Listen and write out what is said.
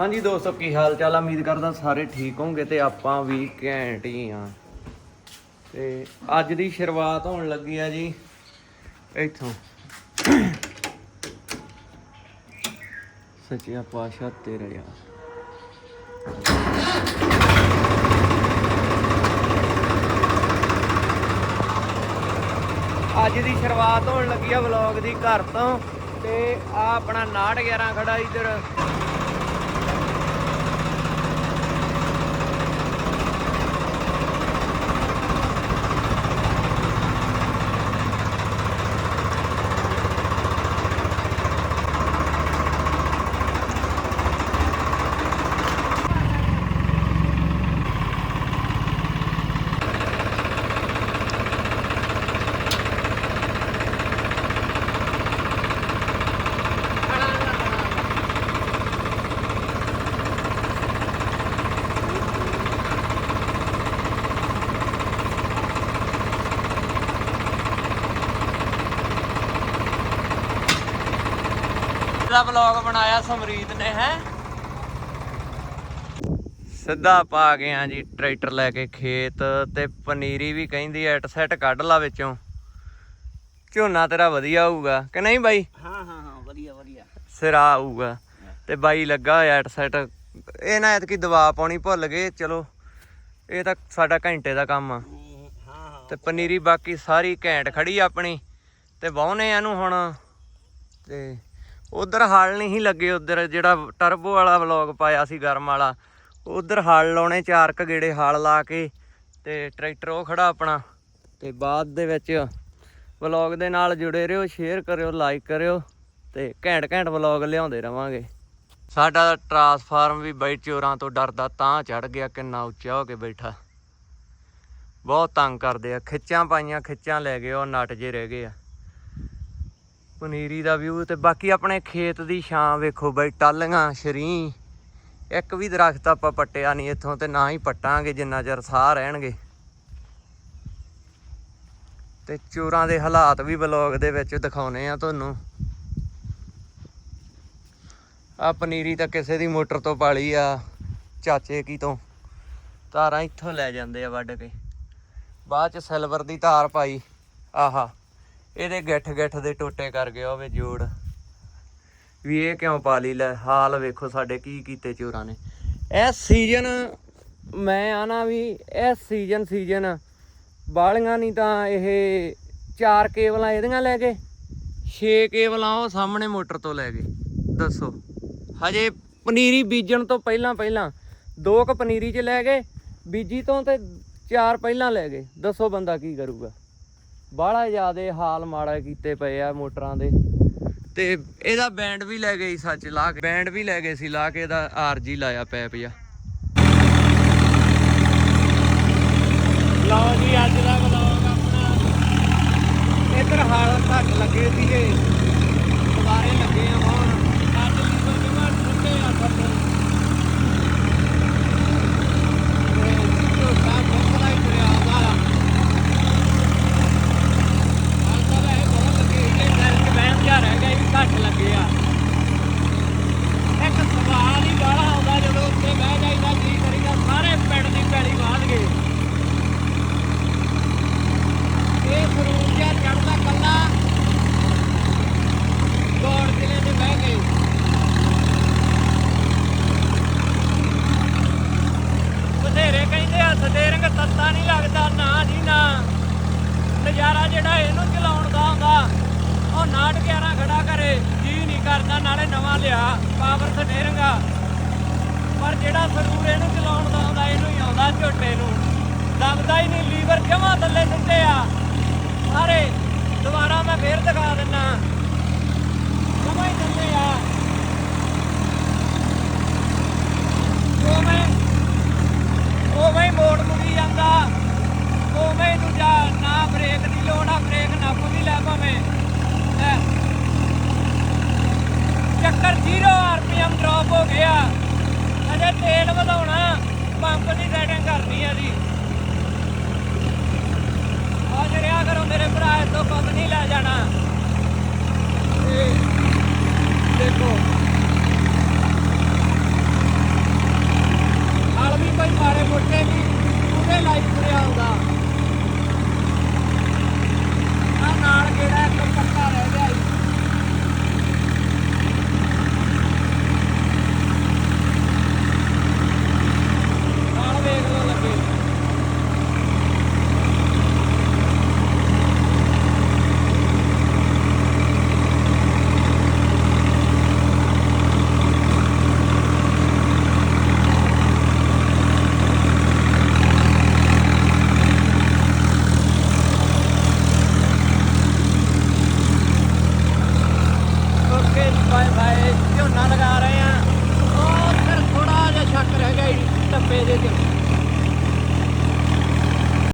ਹਾਂਜੀ ਦੋਸਤੋ, ਕੀ ਹਾਲ ਚਾਲ ਆ? ਉਮੀਦ ਕਰਦਾ ਸਾਰੇ ਠੀਕ ਹੋਣਗੇ ਤੇ ਆਪਾਂ ਵੀ ਘੈਂਟ ਹੀ ਆ। ਤੇ ਅੱਜ ਦੀ ਸ਼ੁਰੂਆਤ ਹੋਣ ਲੱਗੀ ਆ ਜੀ। ਇੱਥੋਂ। ਸੱਚਿਆ ਪਾਸ਼ਾ ਤੇਰਾ ਯਾਰ ਅੱਜ ਦੀ ਸ਼ੁਰੂਆਤ ਹੋਣ ਲੱਗੀ ਆ ਵਲੌਗ ਦੀ ਘਰ ਤੋਂ ਤੇ ਆ ਆਪਣਾ 911 ਖੜਾ ਇੱਧਰ। ਦਾ ਵਲੌਗ ਬਣਾਇਆ ਸਮਰੀਤ ਨੇ ਹੈ? ਸਿੱਧਾ ਪਾ ਗਏ ਆ ਜੀ ਟਰੈਕਟਰ ਲੈ ਕੇ ਖੇਤ ਤੇ ਪਨੀਰੀ ਵੀ ਕਹਿੰਦੀ ਐਟ ਸੈਟ ਕੱਢ ਲਾ ਵਿੱਚੋਂ। ਝੋਨਾ ਤੇਰਾ ਵਧੀਆ ਹੋਊਗਾ ਕਿ ਨਹੀਂ ਬਾਈ? ਹਾਂ ਹਾਂ ਹਾਂ ਵਧੀਆ ਵਧੀਆ। ਸਿਰਾ ਆਊਗਾ। ਤੇ ਬਾਈ ਲੱਗਾ ਹੋਇਆ ਐਟ ਸੈਟ ਇਹ ਨਾ ਐਤਕੀ ਦਵਾ ਪਾਉਣੀ ਭੁੱਲ ਗਏ ਚਲੋ ਇਹ ਤਾਂ ਸਾਡਾ ਘੰਟੇ ਦਾ ਕੰਮ ਆ। ਤੇ ਪਨੀਰੀ ਬਾਕੀ ਸਾਰੀ ਘੈਂਟ ਖੜੀ ਆਪਣੀ ਤੇ ਵਾਹੁਨੇ ਆ ਇਹਨੂੰ ਹੁਣ। ਤੇ ਉਧਰ ਹਲ ਨਹੀਂ ਸੀ ਲੱਗੇ ਉਧਰ, ਜਿਹੜਾ ਟਰਬੋ ਵਾਲਾ ਵਲੌਗ ਪਾਇਆ ਸੀ ਗਰਮ ਵਾਲਾ, ਉਧਰ ਹਲ ਲਾਉਣੇ, ਚਾਰ ਕ ਗੇੜੇ ਹਲ ਲਾ ਕੇ ਤੇ ਟਰੈਕਟਰ ਉਹ ਖੜਾ ਆਪਣਾ। ਤੇ ਬਾਅਦ ਦੇ ਵਿੱਚ ਵਲੌਗ ਦੇ ਨਾਲ ਜੁੜੇ ਰਹੋ ਸ਼ੇਅਰ ਕਰਿਓ ਲਾਈਕ ਕਰਿਓ ਤੇ ਘੈਂਟ ਘੈਂਟ ਵਲੌਗ ਲਿਆਉਂਦੇ ਰਵਾਂਗੇ। ਸਾਡਾ ਟਰਾਂਸਫਾਰਮ ਵੀ ਬਈ ਚੋਰਾਂ ਤੋਂ ਡਰਦਾ ਤਾਂ ਚੜ ਗਿਆ, ਕਿੰਨਾ ਉੱਚਾ ਹੋ ਕੇ ਬੈਠਾ। ਬਹੁਤ ਤੰਗ ਕਰਦੇ ਆ, ਖਿੱਚਾਂ ਪਾਈਆਂ, ਖਿੱਚਾਂ ਲੈ ਗਏ, ਉਹ ਨਟ ਜੇ ਰਹਿ ਗਏ ਆ। ਪਨੀਰੀ ਦਾ ਵਿਊ ਤੇ ਬਾਕੀ ਆਪਣੇ ਖੇਤ ਦੀ ਛਾਂ ਵੇਖੋ ਬਈ, ਟਾਲੀਆਂ, ਸ਼ਰੀ। ਇੱਕ ਵੀ ਦਰਖਤ ਆਪਾਂ ਪੱਟਿਆ ਨਹੀਂ, ਇੱਥੋਂ ਤੇ ਨਾ ਹੀ ਪੱਟਾਂਗੇ, ਜਿੰਨਾ ਚਿਰ ਸਾਹ ਰਹਿਣਗੇ। ਤੇ ਚੋਰਾਂ ਦੇ ਹਾਲਾਤ ਵੀ ਵਲੌਗ ਦੇ ਵਿੱਚ ਦਿਖਾਉਨੇ ਆ ਤੁਹਾਨੂੰ। ਆ ਪਨੀਰੀ ਤਾਂ ਕਿਸੇ ਦੀ ਮੋਟਰ ਤੋਂ ਪਾਲੀ ਆ, ਚਾਚੇ ਕੀ ਤੋਂ। ਤਾਰਾਂ ਇੱਥੋਂ ਲੈ ਜਾਂਦੇ ਆ ਵੱਢ ਕੇ। ਬਾਅਦ ਚ ਸਿਲਵਰ ਦੀ ਤਾਰ ਪਾਈ। ਆਹਾ। ਇਹਦੇ ਗਿੱਠ ਗਿੱਠ ਦੇ ਟੋਟੇ ਕਰ ਗਿਆ ਹੋਵੇ ਜੋੜ। ਵੀ ਇਹ ਕਿਉਂ ਪਾ ਲਈ ਲੈ, ਹਾਲ ਵੇਖੋ ਸਾਡੇ ਕੀ ਕੀਤੇ ਚੋਰਾਂ ਨੇ। ਇਹ ਸੀਜ਼ਨ ਮੈਂ ਆਣਾ ਵੀ ਇਹ ਸੀਜ਼ਨ ਸੀਜ਼ਨ ਬਾਲੀਆਂ ਨਹੀਂ ਤਾਂ ਇਹ ਚਾਰ ਕੇਬਲਾਂ ਇਹਦੀਆਂ ਲੈ ਗਏ, ਛੇ ਕੇਬਲਾਂ ਉਹ ਸਾਹਮਣੇ ਮੋਟਰ ਤੋਂ ਲੈ ਗਏ, ਦੱਸੋ। ਹਜੇ ਪਨੀਰੀ ਬੀਜਣ ਤੋਂ ਪਹਿਲਾਂ ਪਹਿਲਾਂ, ਦੋ ਕ ਪਨੀਰੀ 'ਚ ਲੈ ਗਏ, ਬੀਜੀ ਤੋਂ ਤੇ ਚਾਰ ਪਹਿਲਾਂ ਲੈ ਗਏ, ਦੱਸੋ ਬੰਦਾ ਕੀ ਕਰੂਗਾ। ਬਾਹਲਾ ਜ਼ਿਆਦੇ ਹਾਲ ਮਾੜਾ ਕੀਤੇ ਪਏ ਆ ਮੋਟਰਾਂ ਦੇ। ਤੇ ਇਹਦਾ ਬੈਂਡ ਵੀ ਲੈ ਗਏ ਸੱਚ, ਲਾ ਕੇ। ਬੈਂਡ ਵੀ ਲੈ ਗਏ ਸੀ, ਲਾ ਕੇ ਇਹਦਾ ਆਰਜੀ ਲਾਇਆ ਪੈਪ ਜਾ ਲਓ ਜੀ, ਅੱਜ ਦਾ ਵਲੌਗ ਆਪਣਾ। ਇੱਧਰ ਹਾਲ ਘੱਟ ਲੱਗੇ ਸੀਗੇ। ਦੁਬਾਰੇ ਲੱਗੇ ਆ ਹੁਣ ਅੱਜ ਲੀਵਰ ਜਮਾ ਠੰਡੇ ਆ ਸਭ ਤੇ ਝੋਟਾ ਫੁੱਕਦਾ ਹੀ ਤੁਰਿਆ ਆਉਂਦਾ ਆ ਅੱਜ ਤਾਂ ਵੈਸੇ ਬਹੁਤ ਲੱਗੇ ਸੀਗੇ ਦਿਲ 'ਚ ਵਹਿਮ ਜਿਹਾ ਰਹਿ ਗਿਆ ਵੀ ਘੱਟ ਲੱਗੇ ਆ ਇੱਕ ਸਵਾਲ ਹੀ ਬਾਹਲਾ ਆਉਂਦਾ ਜਦੋਂ ਉੱਥੇ ਬਹਿ ਜਾਈਦਾ ਕੀ ਕਰੀਦਾ ਸਾਰੇ ਪਿੰਡ ਦੀ ਪੈਲੀ ਵਾਹ ਗਏ ਇਹ ਸਰੂਰ ਜਿਹਾ ਚੜਦਾ ਕੱਲਾ ਦੌੜ ਕਿਲੇ ਤੇ ਬਹਿ ਗਏ ਬਥੇਰੇ ਕਹਿੰਦੇ ਆ ਸਟੇਰਿੰਗ ਤੱਤਾ ਨਹੀਂ ਲੱਗਦਾ, ਨਾ ਜੀ ਨਾ। ਨਜ਼ਾਰਾ ਜਿਹੜਾ ਇਹਨੂੰ ਚਲਾਉਣ ਦਾ ਹੁੰਦਾ ਉਹ 911 ਖੜਾ ਕਰੇ, ਜੀ ਨਹੀਂ ਕਰਦਾ, ਨਾਲੇ ਨਵਾਂ ਲਿਆ, ਪਾਵਰ ਸਟੇਰਿੰਗ ਆ ਪਰ ਜਿਹੜਾ ਸਰੂਰ ਇਹਨੂੰ ਚਲਾਉਣ ਦਾ ਹੁੰਦਾ ਇਹਨੂੰ ਹੀ ਆਉਂਦਾ ਝੋਟੇ ਨੂੰ। ਦਬਦਾ ਹੀ ਨਹੀਂ, ਲੀਵਰ ਜਮਾ ਥੱਲੇ ਸੁੱਟੇ ਆ। ਸਾਰੇ, ਦੁਬਾਰਾ ਮੈਂ ਫੇਰ ਦਿਖਾ ਦਿੰਨਾ। ਜਮਾ ਹੀ ਥੱਲੇ ਆ ਉਵੇਂ ਉਵੇਂ ਹੀ ਮੋੜ ਮੁੜੀ ਜਾਂਦਾ ਉਵੇਂ ਹੀ ਦੂਜਾ ਨਾ ਬ੍ਰੇਕ ਦੀ ਲੋੜ ਆ ਬ੍ਰੇਕ ਨੱਪ ਵੀ ਲੈ ਭਾਵੇਂ ਚੱਕਰ 0 ਆਰਪੀਐਮ ਡ੍ਰੌਪ ਹੋ ਗਿਆ। ਅਜੇ ਤੇਲ ਵਧਾਉਣਾ, ਪੰਪ ਦੀ ਸੈਟਿੰਗ ਕਰਨੀ ਆ ਜੀ। ਆ ਜਰਿਆ ਕਰੋ, ਮੇਰੇ ਭਰਾ ਇਸ ਤੋਂ ਕੰਮ ਨਹੀਂ ਲੈ ਜਾਣਾ। ਦੇਖੋ। ਬਾਏ ਬਾਏ, ਝੋਨਾ ਲਗਾ ਰਹੇ ਆ। ਉਹ ਫਿਰ ਥੋੜਾ ਜਿਹਾ ਸ਼ੱਕ ਰਹਿ ਗਿਆ ਢੱਪੇ ਦੇ ਤੇ